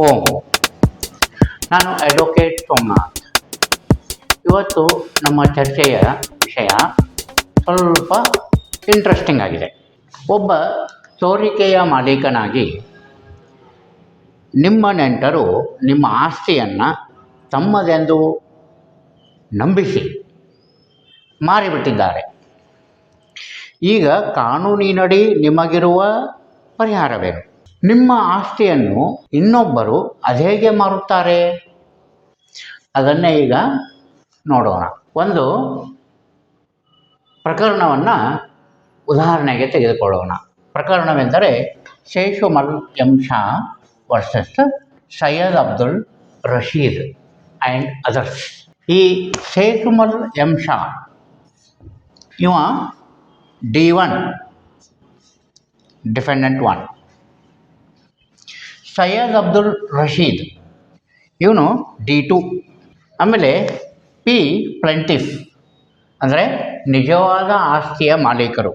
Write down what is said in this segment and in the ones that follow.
ಓಂ ನಾನು ಅಡ್ವೊಕೇಟ್ ಸೋಮನಾಥ್ ಇವತ್ತು ನಮ್ಮ ಚರ್ಚೆಯ ವಿಷಯ ಸ್ವಲ್ಪ ಇಂಟ್ರೆಸ್ಟಿಂಗ್ ಆಗಿದೆ. ಒಬ್ಬ ಸೋರಿಕೆಯ ಮಾಲೀಕನಾಗಿ ನಿಮ್ಮ ನೆಂಟರು ನಿಮ್ಮ ಆಸ್ತಿಯನ್ನು ತಮ್ಮದೆಂದು ನಂಬಿಸಿ ಮಾರಿಬಿಟ್ಟಿದ್ದಾರೆ. ಈಗ ಕಾನೂನಿನಡಿ ನಿಮಗಿರುವ ಪರಿಹಾರವೇನು? ನಿಮ್ಮ ಆಸ್ತಿಯನ್ನು ಇನ್ನೊಬ್ಬರು ಅದೇಗೆ ಮಾರುತ್ತಾರೆ? ಅದನ್ನೇ ಈಗ ನೋಡೋಣ. ಒಂದು ಪ್ರಕರಣವನ್ನು ಉದಾಹರಣೆಗೆ ತೆಗೆದುಕೊಳ್ಳೋಣ. ಪ್ರಕರಣವೆಂದರೆ Seshumal M Shah versus Syed Abdul Rasheed and others. ಈ ಶೇಷುಮಲ್ ಎಂ ಶಾ ಇವ D one, defendant one. Syed Abdul Rasheed. ಇವನು ಡಿ ಟು, ಆಮೇಲೆ ಪಿ ಪ್ಲೆಂಟಿಫ್ ಅಂದರೆ ನಿಜವಾದ ಆಸ್ತಿಯ ಮಾಲೀಕರು.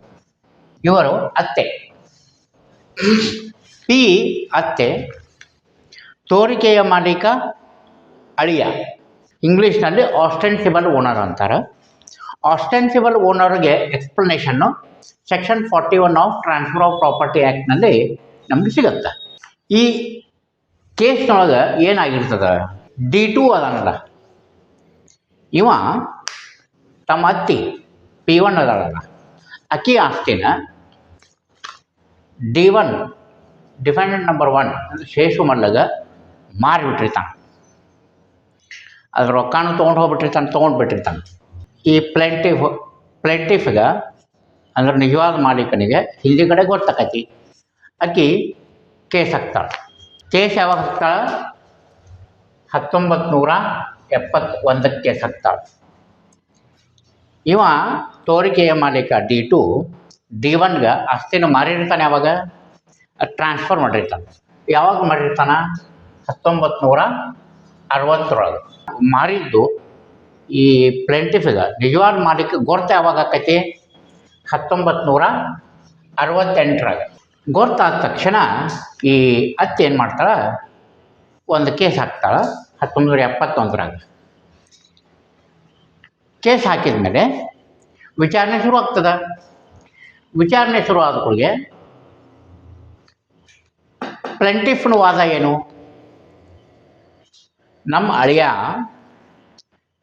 ಇವರು ಅತ್ತೆ. ಪಿ ಅತ್ತೆ, ತೋರಿಕೆಯ ಮಾಲೀಕ ಅಳಿಯ. ಇಂಗ್ಲೀಷ್ನಲ್ಲಿ ಆಸ್ಟೆನ್ಸಿಬಲ್ ಓನರ್ ಅಂತಾರೆ. ಆಸ್ಟೆನ್ಸಿಬಲ್ ಓನರ್ಗೆ explanation section forty one of transfer of property ಆ್ಯಕ್ಟ್ನಲ್ಲಿ ನಮಗೆ ಸಿಗುತ್ತೆ. ಈ ಕೇಸ್ನೊಳಗೆ ಏನಾಗಿರ್ತದ? ಡಿ ಟು ಅದಾನಲ್ಲ. ಇವ ತಮ್ಮ ಅತ್ತಿ ಪಿ ಒನ್ ಅದಾಳಲ್ಲ. ಅಕ್ಕಿ ಆಸ್ತಿನ D one defendant number one Sheshu ಮಲ್ಲಗ ಮಾರಿಬಿಟ್ಟಿರ್ತಾನೆ. ಅದ್ರ ರೊಕ್ಕನೂ ತೊಗೊಂಡು ಹೋಗ್ಬಿಟ್ಟಿರ್ತಾನೆ, ತೊಗೊಂಡ್ಬಿಟ್ಟಿರ್ತಾನೆ. ಈ ಪ್ಲೆಂಟಿಫ್ ಪ್ಲೆಂಟಿಫ್ಗೆ ಅಂದ್ರೆ ನಿಜವಾದ ಮಾಲೀಕನಿಗೆ ಹಿಂದಿಗಡೆ ಗೊತ್ತಾಕತಿ. ಅಕ್ಕಿ ಕೇಸ್ ಹಾಕ್ತಾಳೆ ಕೇಸ್ ಯಾವಾಗ ಹಾಕ್ತಾಳೆ ಹತ್ತೊಂಬತ್ತು ನೂರ ಎಪ್ಪತ್ತೊಂದಕ್ಕೆ ಕೇಸ್ ಹಾಕ್ತಾಳೆ ಇವ ತೋರಿಕೆಯ ಮಾಲೀಕ ಡಿ ಟು ಡಿ ಒನ್ಗೆ ಆಸ್ತಿನ ಮಾರಿರ್ತಾನೆ ಯಾವಾಗ ಟ್ರಾನ್ಸ್ಫರ್ ಮಾಡಿರ್ತಾನೆ. ಯಾವಾಗ ಮಾಡಿರ್ತಾನೆ? ಹತ್ತೊಂಬತ್ತು ನೂರ ಅರವತ್ತರೊಳಗೆ. ಮಾರಿದ್ದು ಈ ಪ್ಲೆಂಟಿಫಿಗೆ ನಿಜವಾದ ಮಾಲೀಕ ಗೊರ್ತ ಯಾವಾಗ ಆಕೈತಿ? ಹತ್ತೊಂಬತ್ತು ನೂರ ಅರವತ್ತೆಂಟರಾಗ. ಗೊತ್ತಾದ ತಕ್ಷಣ ಈ ಅತ್ತೆ ಏನು ಮಾಡ್ತಾಳೆ? ಒಂದು ಕೇಸ್ ಹಾಕ್ತಾಳೆ. ಹತ್ತೊಂಬತ್ತು ನೂರ ಎಪ್ಪತ್ತೊಂದರಾಗ. ಕೇಸ್ ಹಾಕಿದ ಮೇಲೆ ವಿಚಾರಣೆ ಶುರು ಆಗ್ತದೆ. ವಿಚಾರಣೆ ಶುರು ಆದ ಕೂಡಲೇ ಪ್ಲೆಂಟಿಫ್ನ ವಾದ ಏನು? ನಮ್ಮ ಅಳಿಯ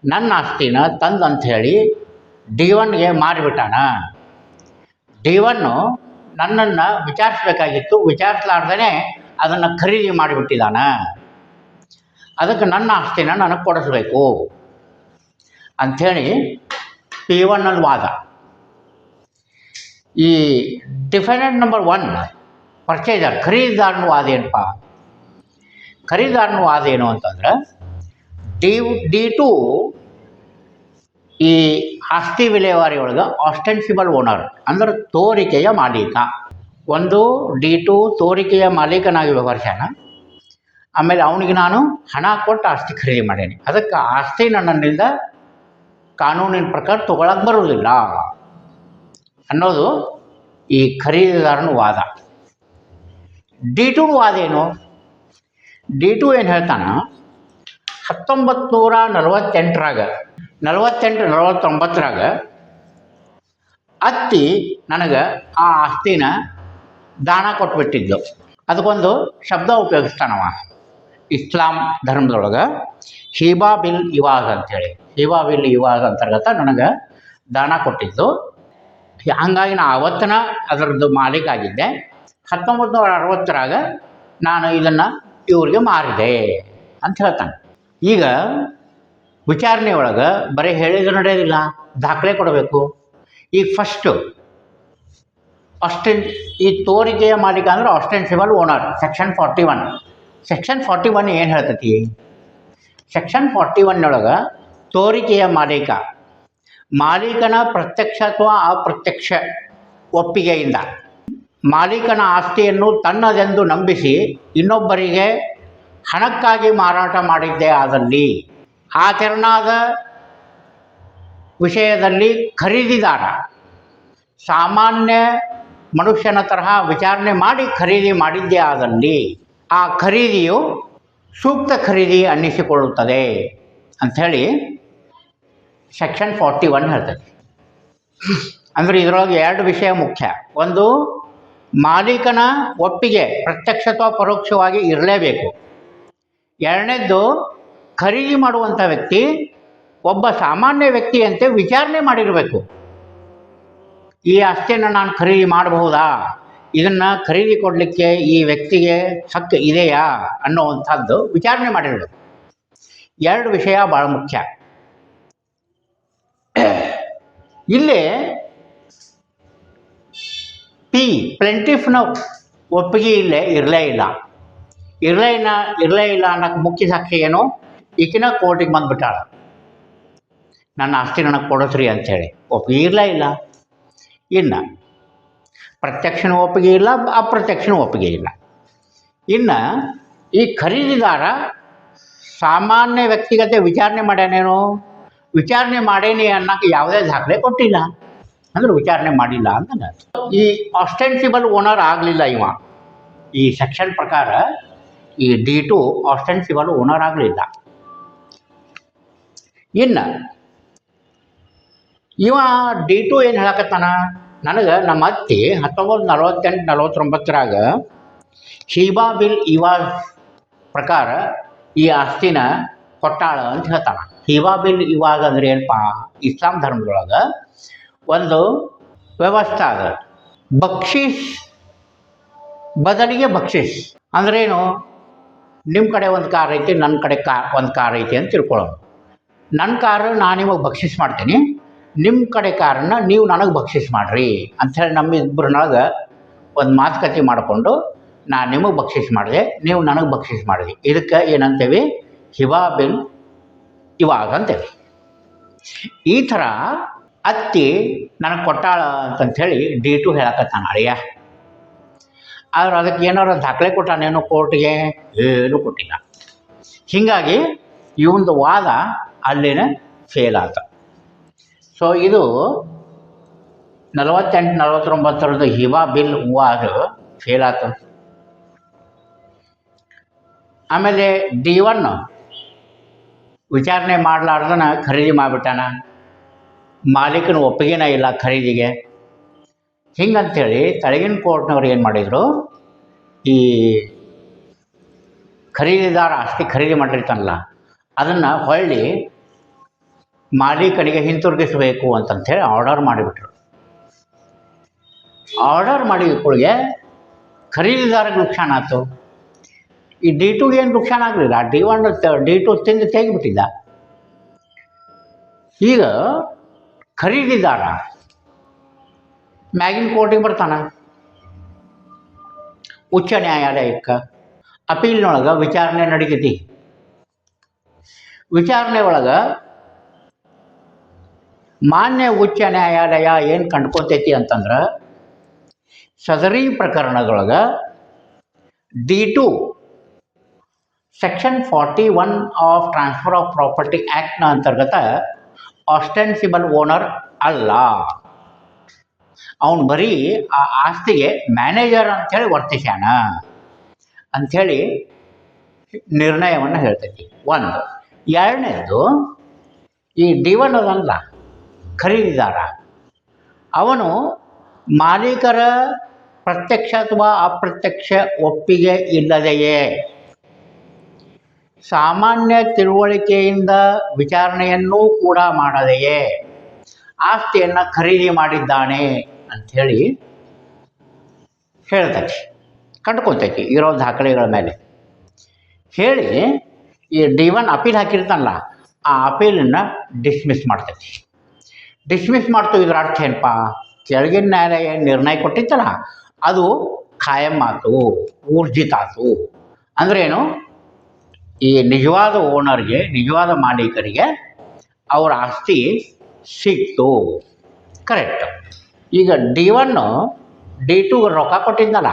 ನನ್ನ ಆಸ್ತಿನ ತಂದು ಹೇಳಿ ಡಿ ಒನ್ಗೆ ಮಾರಿಬಿಟ್ಟಾನ. ಡಿ ಒನ್ನು ನನ್ನನ್ನು ವಿಚಾರಿಸ್ಬೇಕಾಗಿತ್ತು ವಿಚಾರಿಸಲಾರ್ದೇ ಅದನ್ನು ಖರೀದಿ ಮಾಡಿಬಿಟ್ಟಿದ್ದಾನೆ ಅದಕ್ಕೆ ನನ್ನ ಆಸ್ತಿನ ನನಗೆ ಕೊಡಿಸ್ಬೇಕು. ಅಂಥೇಳಿ ಪಿ ಒನ್ನಲ್ಲಿ ವಾದ. ಈ ಡಿಫೆನೆಂಟ್ ನಂಬರ್ ಒನ್ ಪರ್ಚೇಸರ್ ಖರೀದಿದಾರನ ವಾದ ಏನಪ್ಪ? ಖರೀದಿದಾರನ ವಾದ ಏನು ಅಂತಂದ್ರೆ ಡಿ ಡಿ ಟು ಈ ಆಸ್ತಿ ವಿಲೇವಾರಿ ಒಳಗೆ ಆಸ್ಟೆನ್ಸಿಬಲ್ ಓನರ್ ಅಂದ್ರೆ ತೋರಿಕೆಯ ಮಾಲೀಕ. ಒಂದು ಡಿ ಟು ತೋರಿಕೆಯ ಮಾಲೀಕನಾಗಿ ವ್ಯವಹರಿಸ್ಯಾನ, ಆಮೇಲೆ ಅವನಿಗೆ ನಾನು ಹಣ ಕೊಟ್ಟು ಆಸ್ತಿ ಖರೀದಿ ಮಾಡೇನಿ ಅದಕ್ಕೆ ಆಸ್ತಿ ನನ್ನಿಂದ ಕಾನೂನಿನ ಪ್ರಕಾರ ತಗೊಳಕ್ಕೆ ಬರುವುದಿಲ್ಲ ಅನ್ನೋದು ಈ ಖರೀದಿದಾರನ ವಾದ. ಡಿ ಟು ವಾದ ಏನು? ಡಿ ಟು ಏನು ಹೇಳ್ತಾನ? ಹತ್ತೊಂಬತ್ತು ನೂರ ನಲವತ್ತೆಂಟರಾಗ ನಲವತ್ತೆಂಟು, ನಲವತ್ತೊಂಬತ್ತರಾಗ ಅತ್ತಿ ನನಗೆ ಆ ಆಸ್ತಿನ ದಾನ ಕೊಟ್ಬಿಟ್ಟಿದ್ದು ಅದಕ್ಕೊಂದು ಶಬ್ದ ಉಪಯೋಗಿಸ್ತಾನವ. ಇಸ್ಲಾಂ ಧರ್ಮದೊಳಗೆ ಹೀಬಾ ಬಿಲ್ ಇವಾಜ್ ಅಂತೇಳಿ. ಹೀಬಾ ಬಿಲ್ ಇವಾಜ್ ಅಂತರ್ಗತ ನನಗೆ ದಾನ ಕೊಟ್ಟಿದ್ದು. ಹಂಗಾಗಿ ನಾ ಅವತ್ತನ ಅದರದ್ದು ಮಾಲೀಕ ಆಗಿದ್ದೆ. ಹತ್ತೊಂಬತ್ತು ನೂರ ಅರವತ್ತರಾಗ ನಾನು ಇದನ್ನು ಇವರಿಗೆ ಮಾರಿದೆ ಅಂತ ಹೇಳ್ತಾನೆ. ಈಗ ವಿಚಾರಣೆ ಒಳಗೆ ಬರೀ ಹೇಳಿದ್ರೆ ನಡೆಯೋದಿಲ್ಲ ದಾಖಲೆ ಕೊಡಬೇಕು. ಈಗ ಫಸ್ಟು ಅಸ್ಟೆನ್ ಈ ತೋರಿಕೆಯ ಮಾಲೀಕ ಅಂದ್ರೆ ostensible owner section forty one section forty one ಏನು ಹೇಳ್ತತಿ? ಸೆಕ್ಷನ್ ಫಾರ್ಟಿ ಒನ್ನೊಳಗೆ ತೋರಿಕೆಯ ಮಾಲೀಕ, ಮಾಲೀಕನ ಪ್ರತ್ಯಕ್ಷ ಅಥವಾ ಅಪ್ರತ್ಯಕ್ಷ ಒಪ್ಪಿಗೆಯಿಂದ ಮಾಲೀಕನ ಆಸ್ತಿಯನ್ನು ತನ್ನದೆಂದು ನಂಬಿಸಿ ಇನ್ನೊಬ್ಬರಿಗೆ ಹಣಕ್ಕಾಗಿ ಮಾರಾಟ ಮಾಡಿದ್ದೇ ಆದಲ್ಲಿ ಆ ತೆರನಾದ ವಿಷಯದಲ್ಲಿ ಖರೀದಿದಾರ. ಸಾಮಾನ್ಯ ಮನುಷ್ಯನ ತರಹ ವಿಚಾರಣೆ ಮಾಡಿ ಖರೀದಿ ಮಾಡಿದ್ದೇ ಆದಲ್ಲಿ ಆ ಖರೀದಿಯು ಸೂಕ್ತ ಖರೀದಿ ಅನ್ನಿಸಿಕೊಳ್ಳುತ್ತದೆ ಅಂಥೇಳಿ ಸೆಕ್ಷನ್ ಫಾರ್ಟಿ ಒನ್ ಹೇಳ್ತದೆ. ಅಂದರೆ ಇದರೊಳಗೆ ಎರಡು ವಿಷಯ ಮುಖ್ಯ. ಒಂದು, ಮಾಲೀಕನ ಒಪ್ಪಿಗೆ ಪ್ರತ್ಯಕ್ಷ ಪರೋಕ್ಷವಾಗಿ ಇರಲೇಬೇಕು. ಎರಡನೇದ್ದು ಖರೀದಿ ಮಾಡುವಂಥ ವ್ಯಕ್ತಿ ಒಬ್ಬ ಸಾಮಾನ್ಯ ವ್ಯಕ್ತಿಯಂತೆ ವಿಚಾರಣೆ ಮಾಡಿರಬೇಕು. ಈ ಆಸ್ತಿಯನ್ನು ನಾನು ಖರೀದಿ ಮಾಡಬಹುದಾ? ಇದನ್ನು ಖರೀದಿ ಕೊಡಲಿಕ್ಕೆ ಈ ವ್ಯಕ್ತಿಗೆ ಹಕ್ಕು ಇದೆಯಾ? ಅನ್ನೋವಂಥದ್ದು ವಿಚಾರಣೆ ಮಾಡಿರಬೇಕು. ಎರಡು ವಿಷಯ ಭಾಳ ಮುಖ್ಯ. ಇಲ್ಲಿ ಪಿ ಪ್ಲೆಂಟಿಫ್ನ ಒಪ್ಪಿಗೆ ಇಲ್ಲೇ ಇರಲೇ ಇಲ್ಲ. ಇರಲೇ ಇಲ್ಲ ಇರಲೇ ಇಲ್ಲ ಅನ್ನೋಕ್ಕೆ ಮುಖ್ಯ ಸಾಕ್ಷಿ ಏನು? ಈಕಿನ ಕೋರ್ಟಿಗೆ ಬಂದುಬಿಟ್ಟಾಳ. ನನ್ನ ಆಸ್ತಿ ನನಗೆ ಕೊಡಿಸ್ರಿ ಅಂಥೇಳಿ ಒಪ್ಪಿಗೆ ಇರಲೇ ಇಲ್ಲ? ಇನ್ನು. ಪ್ರತ್ಯಕ್ಷನ ಒಪ್ಪಿಗೆ ಇಲ್ಲ ಅಪ್ರತ್ಯಕ್ಷನ ಒಪ್ಪಿಗೆ ಇಲ್ಲ ಇನ್ನು ಈ ಖರೀದಿದಾರ ಸಾಮಾನ್ಯ ವ್ಯಕ್ತಿಗತೆ ವಿಚಾರಣೆ ಮಾಡ್ಯಾನೇನು? ವಿಚಾರಣೆ ಮಾಡೇನಿ ಅನ್ನೋಕೆ ಯಾವುದೇ ದಾಖಲೆ ಕೊಟ್ಟಿಲ್ಲ. ಅಂದ್ರೆ ವಿಚಾರಣೆ ಮಾಡಿಲ್ಲ ಅಂತ ಈ ಆಸ್ಟೆನ್ಸಿಬಲ್ ಓನರ್ ಆಗಲಿಲ್ಲ ಇವ. ಈ ಸೆಕ್ಷನ್ ಪ್ರಕಾರ ಈ ಡಿ ಟು ಆಸ್ಟೆನ್ಸಿಬಲ್ ಓನರ್ ಆಗಲಿಲ್ಲ. ಇನ್ನು ಇವ ಡಿ ಟು ಏನು ಹೇಳಕತ್ತಾನ? ನನಗೆ ನಮ್ಮ ಅತ್ತಿ ಹತ್ತೊಂಬತ್ತು ನಲವತ್ತೆಂಟು, ನಲವತ್ತೊಂಬತ್ತರಾಗ ಶೀಬಾ ಬಿಲ್ ಇವಾಜ್ ಪ್ರಕಾರ ಈ ಆಸ್ತಿನ ಕೊಟ್ಟಾಳ ಅಂತ ಹೇಳ್ತಾನ. ಹೀಬಾ ಬಿಲ್ ಇವಾಜ್ ಅಂದ್ರೆ ಏನಪ್ಪ? ಇಸ್ಲಾಂ ಧರ್ಮದೊಳಗೆ ಒಂದು ವ್ಯವಸ್ಥೆ ಅದ ಬಕ್ಷೀಸ್, ಬದಲಿಗೆ ಬಕ್ಷೀಸ್ ಅಂದ್ರೇನು ನಿಮ್ಮ ಕಡೆ ಒಂದು ಕಾರ್ ಐತಿ ನನ್ನ ಕಡೆ ಕಾರ್ ಒಂದು ಕಾರ್ ಐತಿ ಅಂತ ತಿಳ್ಕೊಳ್ಳೋದು ನನ್ನ ಕಾರ ನಾನು ನಿಮಗೆ ಭಕ್ಷಿಸ್ ಮಾಡ್ತೀನಿ. ನಿಮ್ಮ ಕಡೆ ಕಾರನ್ನು ನೀವು ನನಗೆ ಭಕ್ಷಿಸ್ ಮಾಡಿರಿ. ಅಂಥೇಳಿ ನಮ್ಮ ಇಬ್ಬರನೊಳಗೆ ಒಂದು ಮಾತುಕತೆ ಮಾಡಿಕೊಂಡು, ನಾನು ನಿಮಗೆ ಭಕ್ಷಿಸ್ ಮಾಡಿದೆ, ನೀವು ನನಗೆ ಭಕ್ಷಿಸ್ ಮಾಡಿದೆ ಇದಕ್ಕೆ ಏನಂತೇವಿ? ಹಿವಾ ಬಿಲ್ ಇವಾಗ ಅಂತೇಳಿ. ಈ ಥರ ಅತ್ತಿ ನನಗೆ ಕೊಟ್ಟಾಳ ಅಂತಂಥೇಳಿ ಡಿ ಟು ಹೇಳಕತ್ತಾನ ಅಳಿಯ. ಆದ್ರೆ ಅದಕ್ಕೆ ಏನಾರು ದಾಖಲೆ ಕೊಟ್ಟಾನೇನು ಕೋರ್ಟ್ಗೆ? ಏನು ಕೊಟ್ಟಿಲ್ಲ. ಹೀಗಾಗಿ, ಈ ಒಂದು ವಾದ ಅಲ್ಲಿನ ಫೇಲ್ ಆತ. ಸೊ ಇದು ನಲವತ್ತೆಂಟು, ನಲವತ್ತೊಂಬತ್ತರದ್ದು ಹಿವಾ ಬಿಲ್ ವಾರ್ ಫೇಲ್ ಆತ. ಆಮೇಲೆ ಡಿ ಒನ್ ವಿಚಾರಣೆ ಮಾಡಲಾರ್ದನ ಖರೀದಿ ಮಾಡಿಬಿಟ್ಟಾನ. ಮಾಲೀಕನ ಒಪ್ಪಿಗೆನ ಇಲ್ಲ ಖರೀದಿಗೆ. ಹಿಂಗಂತೇಳಿ ತಳಗಿನ ಕೋರ್ಟ್ನವ್ರು ಏನು ಮಾಡಿದರು? ಈ ಖರೀದಿದಾರ ಆಸ್ತಿ ಖರೀದಿ ಮಾಡಿರ್ತಾನಲ್ಲ. ಅದನ್ನು ಹೊಳ್ಳಿ ಮಾಲೀಕನಿಗೆ ಹಿಂತಿರುಗಿಸಬೇಕು ಅಂತಂಥೇಳಿ ಆರ್ಡರ್ ಮಾಡಿಬಿಟ್ರು. ಆರ್ಡರ್ ಮಾಡಿಕೊಳ್ಳಿಗೆ ಖರೀದಿದಾರಿಗೆ ನುಕ್ಸಾನ ಆಯ್ತು. ಈ ಡಿ ಟೂಗೆ ಏನು ನುಕ್ಸಾನ ಆಗಲಿಲ್ಲ? ಡಿ ಒನ್ ಡಿ ಟು ತಿಂದು ತೆಗಿಬಿಟ್ಟಿದ್ದ. ಈಗ ಖರೀದಿದಾರ ಮ್ಯಾಗಿನ ಕೋರ್ಟಿಗೆ ಬರ್ತಾನ. ಉಚ್ಚ ನ್ಯಾಯಾಲಯಕ್ಕೆ ಅಪೀಲ್ನೊಳಗೆ ವಿಚಾರಣೆ ನಡೀತೈತಿ. ವಿಚಾರಣೆ ಒಳಗೆ ಮಾನ್ಯ ಉಚ್ಚ ನ್ಯಾಯಾಲಯ ಏನು ಕಂಡ್ಕೊತೈತಿ ಅಂತಂದ್ರೆ ಸದರಿ ಪ್ರಕರಣದೊಳಗೆ D two section forty one of transfer of property ಆ್ಯಕ್ಟ್ನ ಅಂತರ್ಗತ ಆಸ್ಟೆನ್ಸಿಬಲ್ ಓನರ್ ಅಲ್ಲ. ಅವನು ಬರೀ ಆ ಆಸ್ತಿಗೆ ಮ್ಯಾನೇಜರ್ ಅಂಥೇಳಿ ವರ್ತಿಸ್ಯಾನ. ಅಂಥೇಳಿ ನಿರ್ಣಯವನ್ನು ಹೇಳ್ತೈತಿ. ಒಂದು ಎರಡನೇದು, ಈ ಡಿವನ್ ಖರೀದಿದಾರ ಅವನು ಮಾಲೀಕರ ಪ್ರತ್ಯಕ್ಷ ಅಥವಾ ಅಪ್ರತ್ಯಕ್ಷ ಒಪ್ಪಿಗೆ ಇಲ್ಲದೆಯೇ? ಸಾಮಾನ್ಯ ತಿಳುವಳಿಕೆಯಿಂದ ವಿಚಾರಣೆಯನ್ನೂ ಕೂಡ ಮಾಡದೆಯೇ? ಆಸ್ತಿಯನ್ನು ಖರೀದಿ ಮಾಡಿದ್ದಾನೆ ಅಂಥೇಳಿ ಹೇಳ್ತೈತಿ ಕಂಡ್ಕೊತೈತಿ ಇರೋ ದಾಖಲೆಗಳ ಮೇಲೆ. ಹೇಳಿ ಈ ಡಿ ಒನ್ ಅಪೀಲ್ ಹಾಕಿರ್ತಾನಲ್ಲ, ಆ ಅಪೀಲನ್ನು ಡಿಸ್ಮಿಸ್ ಮಾಡ್ತೈತಿ ಡಿಸ್ಮಿಸ್ ಮಾಡ್ತು ಇದ್ರ ಅರ್ಥ ಏನಪ್ಪ? ಕೆಳಗಿನ ನ್ಯಾಯಾಲಯ ಏನು ನಿರ್ಣಯ ಕೊಟ್ಟಿತ್ತಲ್ಲ, ಅದು ಖಾಯಂ ಆತು, ಊರ್ಜಿತ ಆತು. ಅಂದ್ರೇನು ಈ ನಿಜವಾದ ಓನರ್ಗೆ, ನಿಜವಾದ ಮಾಲೀಕರಿಗೆ ಅವರ ಆಸ್ತಿ ಸಿಕ್ತು. ಕರೆಕ್ಟ್ ಈಗ ಡಿ ಒನ್ನು ಡಿ ಟು ರೊಕ್ಕ ಕೊಟ್ಟಿದ್ದಲ್ಲ,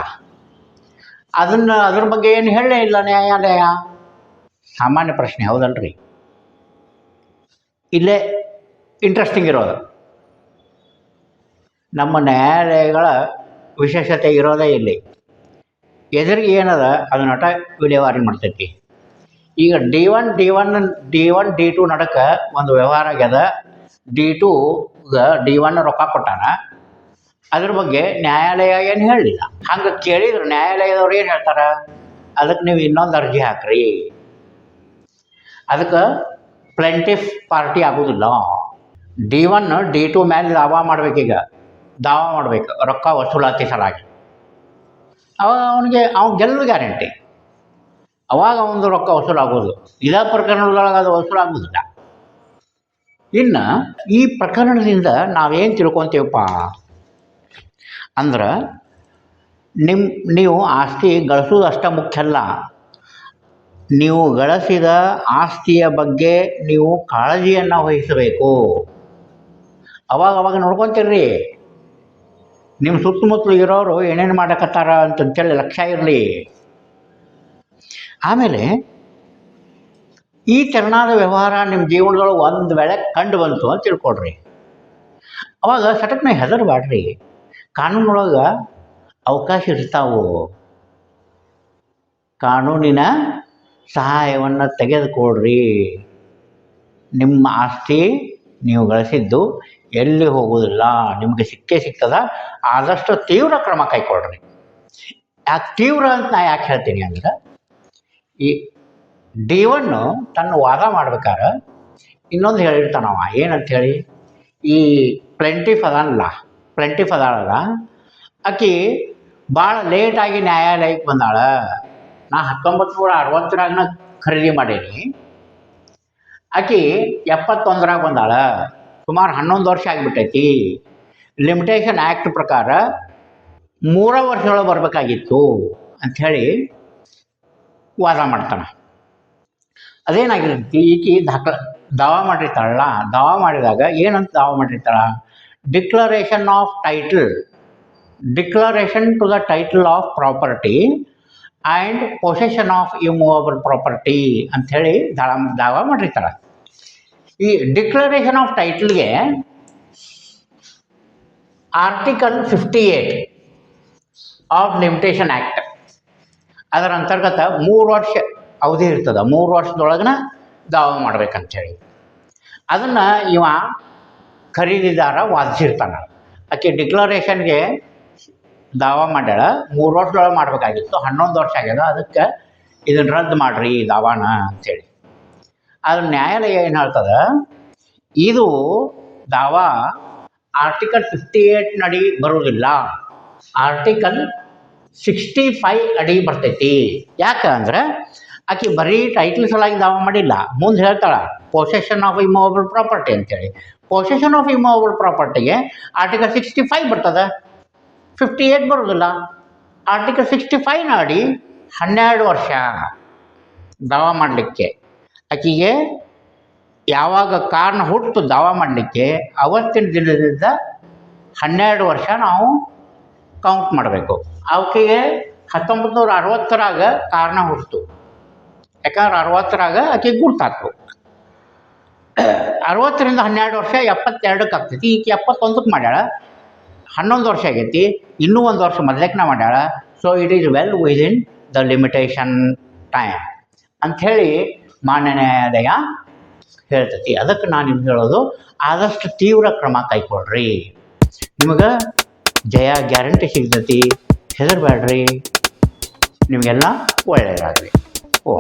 ಅದನ್ನು ಅದ್ರ ಬಗ್ಗೆ ಏನು ಹೇಳಲೇ ಇಲ್ಲ ನ್ಯಾಯಾಲಯ? ಸಾಮಾನ್ಯ ಪ್ರಶ್ನೆ, ಹೌದಲ್ರಿ? ಇಲ್ಲೇ ಇಂಟ್ರೆಸ್ಟಿಂಗ್ ಇರೋದು. ನಮ್ಮ ನ್ಯಾಯಾಲಯಗಳ ವಿಶೇಷತೆ ಇರೋದೇ ಇಲ್ಲಿ. ಎದುರಿಗೆ ಏನದ? ಅದನ್ನಟ ವಿಲೇವಾರಿ ಮಾಡ್ತೈತಿ. ಈಗ D one D one D one D two ನಡಕ ಒಂದು ವ್ಯವಹಾರ ಆಗ್ಯದ. ಡಿ ಟೂಗ ಡಿ ಒನ್ ರೊಕ್ಕ ಕೊಟ್ಟಾನ. ಅದ್ರ ಬಗ್ಗೆ ನ್ಯಾಯಾಲಯ ಏನು ಹೇಳಲಿಲ್ಲ. ಹಂಗೆ ಕೇಳಿದ್ರು ನ್ಯಾಯಾಲಯದವ್ರು ಏನು ಹೇಳ್ತಾರೆ? ಅದಕ್ಕೆ ನೀವು ಇನ್ನೊಂದು ಅರ್ಜಿ ಹಾಕ್ರಿ. ಅದಕ್ಕೆ ಪ್ಲೆಂಟಿಫ್ ಪಾರ್ಟಿ ಆಗೋದಿಲ್ಲ. ಡಿ ಒನ್ ಡಿ ಟು ಮೇಲೆ ದಾವಾ ಮಾಡ್ಬೇಕೀಗ ದಾವ ಮಾಡ್ಬೇಕು. ರೊಕ್ಕ ವಸೂಲಾತಿ ಸಲಾಗಿ ಅವಾಗ ಅವನಿಗೆ, ಅವ್ನು ಗೆಲ್ಲುವ ಗ್ಯಾರಂಟಿ ಅವಾಗ ಅವನದು ರೊಕ್ಕ ವಸೂಲಾಗೋದು ಇದೇ ಪ್ರಕರಣದೊಳಗೆ ಅದು ವಸೂಲಾಗೋದಿಲ್ಲ ಇನ್ನು ಈ ಪ್ರಕರಣದಿಂದ ನಾವೇನು ತಿಳ್ಕೊತೀವಪ್ಪ? ಅಂದ್ರೆ ನಿಮ್ಮ ನೀವು ಆಸ್ತಿ ಗಳಿಸೋದು ಅಷ್ಟೇ ಮುಖ್ಯ ಅಲ್ಲ. ನೀವು ಗಳಿಸಿದ ಆಸ್ತಿಯ ಬಗ್ಗೆ ನೀವು ಕಾಳಜಿಯನ್ನು ವಹಿಸಬೇಕು. ಅವಾಗ ಅವಾಗ ನೋಡ್ಕೊತೀರ್ರಿ. ನಿಮ್ಮ ಸುತ್ತಮುತ್ತಲು ಇರೋರು ಏನೇನು ಮಾಡಕತ್ತಾರ ಅಂತಂತೇಳಿ ಲಕ್ಷ್ಯ ಇರಲಿ. ಆಮೇಲೆ ಈ ತೆರನಾದ ವ್ಯವಹಾರ ನಿಮ್ಮ ಜೀವನದೊಳಗೆ ಒಂದು ವೇಳೆ ಕಂಡು ಬಂತು ಅಂತ ತಿಳ್ಕೊಡ್ರಿ ಅವಾಗ ಸಟಕ್ನ ಹೆದರಬೇಡ್ರಿ ಕಾನೂನೊಳಗೆ ಅವಕಾಶ ಇರ್ತಾವು. ಕಾನೂನಿನ ಸಹಾಯವನ್ನು ತೆಗೆದುಕೊಳ್ರಿ ನಿಮ್ಮ ಆಸ್ತಿ ನೀವು ಗಳಿಸಿದ್ದು ಎಲ್ಲಿ ಹೋಗುವುದಿಲ್ಲ. ನಿಮಗೆ ಸಿಕ್ಕೇ ಸಿಗ್ತದ. ಆದಷ್ಟು ತೀವ್ರ ಕ್ರಮ ಕೈಗೊಳ್ರಿ ಯಾಕೆ ತೀವ್ರ ಅಂತ ನಾ ಯಾಕೆ ಹೇಳ್ತೀನಿ ಅಂದ್ರೆ, ಈ ಡಿ ತನ್ನ ವಾದ ಮಾಡ್ಬೇಕಾದ್ರೆ ಇನ್ನೊಂದು ಹೇಳಿರ್ತಾನವ ಏನಂತ ಹೇಳಿ, ಈ ಪ್ಲೆಂಟಿಫ್ ಅದಾನಲ್ಲ ಪ್ಲೆಂಟಿಫ್ ಅದಾಳಲ್ಲ ಆಕಿ ಭಾಳ ಲೇಟಾಗಿ ನ್ಯಾಯಾಲಯಕ್ಕೆ ಬಂದಾಳ. ನಾ ಹತ್ತೊಂಬತ್ತು ನೂರ ಅರವತ್ತರಾಗನ ಖರೀದಿ ಮಾಡೇನಿ. ಆಕಿ ಎಪ್ಪತ್ತೊಂದರಾಗ ಬಂದಾಳ. ಸುಮಾರು ಹನ್ನೊಂದು ವರ್ಷ ಆಗಿಬಿಟ್ಟೈತಿ. ಲಿಮಿಟೇಷನ್ ಆ್ಯಕ್ಟ್ ಪ್ರಕಾರ ಮೂರ ವರ್ಷದೊಳಗೆ ಬರಬೇಕಾಗಿತ್ತು ಅಂಥೇಳಿ ವಾದ ಮಾಡ್ತಾನೆ. ಅದೇನಾಗಿರ್ತೈತಿ, ಈಕಿ ದಾಖಲ ದಾವಾ ಮಾಡಿರ್ತಾಳಲ್ಲ, ದಾವಾ ಮಾಡಿದಾಗ ಏನಂತ ದಾವಾ ಮಾಡಿರ್ತಾಳ? Declaration of title declaration to the title of property and possession of immovable property ಅಂಥೇಳಿ ದಾವ ಮಾಡಿರ್ತಾರೆ. ಈ declaration of ಟೈಟ್ಲ್ಗೆ article fifty eight of limitation act ಅದರ ಅಂತರ್ಗತ ಮೂರು ವರ್ಷ ಅವಧಿ ಇರ್ತದೆ. ಮೂರು ವರ್ಷದೊಳಗನ ದಾವ ಮಾಡ್ಬೇಕಂಥೇಳಿ. ಅದನ್ನು ಇವ ಖರೀದಿದಾರ ವಾದಿಸಿರ್ತಾನೆ. ಆಕೆ ಡಿಕ್ಲರೇಷನ್ಗೆ ದಾವ ಮಾಡ್ಯಾಳ, ಮೂರು ವರ್ಷದೊಳಗೆ ಮಾಡಬೇಕಾಗಿತ್ತು, ಹನ್ನೊಂದು ವರ್ಷ ಆಗ್ಯದ, ಅದಕ್ಕೆ ಇದನ್ನು ರದ್ದು ಮಾಡಿರಿ ದಾವಾನ ಅಂಥೇಳಿ ಆದ್ರೆ ನ್ಯಾಯಾಲಯ ಏನು ಹೇಳ್ತದೆ, ಇದು ದಾವಾ ಆರ್ಟಿಕಲ್ ಫಿಫ್ಟಿ ಏಟ್ ನಡಿ ಬರುವುದಿಲ್ಲ ಆರ್ಟಿಕಲ್ ಸಿಕ್ಸ್ಟಿ ಫೈವ್ ಅಡಿ ಬರ್ತೈತಿ ಯಾಕಂದ್ರೆ ಆಕೆ ಬರೀ ಟೈಟಲ್ ಸಲಾಗಿ ದಾವ ಮಾಡಿಲ್ಲ, ಮುಂದೆ ಹೇಳ್ತಾಳೆ ಪೊಸೆಷನ್ ಆಫ್ ಇಮೂವಬಲ್ ಪ್ರಾಪರ್ಟಿ ಅಂತೇಳಿ. ಪೊಸೆಷನ್ ಆಫ್ ಇಮೋವಬಲ್ ಪ್ರಾಪರ್ಟಿಗೆ ಆರ್ಟಿಕಲ್ ಸಿಕ್ಸ್ಟಿ ಫೈವ್ ಬರ್ತದೆ. ಫಿಫ್ಟಿ ಏಟ್ ಬರೋದಿಲ್ಲ. ಆರ್ಟಿಕಲ್ ಸಿಕ್ಸ್ಟಿ ಫೈವ್ ನಾಡಿ ಹನ್ನೆರಡು ವರ್ಷ ದಾವ ಮಾಡಲಿಕ್ಕೆ. ಆಕೆಗೆ ಯಾವಾಗ ಕಾರಣ ಹುಟ್ಟು ದಾವ ಮಾಡಲಿಕ್ಕೆ ಅವತ್ತಿನ ದಿನದಿಂದ ಹನ್ನೆರಡು ವರ್ಷ ನಾವು ಕೌಂಟ್ ಮಾಡಬೇಕು. ಆಕೆಗೆ ಹತ್ತೊಂಬತ್ತು ನೂರ ಅರವತ್ತರಾಗ ಕಾರಣ ಹುಟ್ಟಿತು ಯಾಕಂದ್ರೆ ಅರವತ್ತರಾಗ ಆಕೆ ಗುರ್ತಾತು ಅರವತ್ತರಿಂದ ಹನ್ನೆರಡು ವರ್ಷ ಎಪ್ಪತ್ತೆರಡಕ್ಕೆ ಆಗ್ತೈತಿ. ಈಕೆ ಎಪ್ಪತ್ತೊಂದಕ್ಕೆ ಮಾಡ್ಯಾಳ. ಹನ್ನೊಂದು ವರ್ಷ ಆಗೈತಿ, ಇನ್ನೂ ಒಂದು ವರ್ಷ ಮೊದಲೇಕ್ನ ಮಾಡ್ಯಾಳ. So it is well within the limitation time ಅಂಥೇಳಿ ಮಾನ್ಯ ನ್ಯಾಯಾಲಯ ಹೇಳ್ತೈತಿ. ಅದಕ್ಕೆ ನಾನು ನಿಮ್ಗೆ ಹೇಳೋದು, ಆದಷ್ಟು ತೀವ್ರ ಕ್ರಮ ಕೈಗೊಳ್ರಿ ನಿಮಗೆ ಜಯ ಗ್ಯಾರಂಟಿ ಸಿಗ್ತೈತಿ. ಹೆದರ್ಬೇಡ್ರಿ ನಿಮಗೆಲ್ಲ ಒಳ್ಳೆಯದಾಗಲಿ ಓ.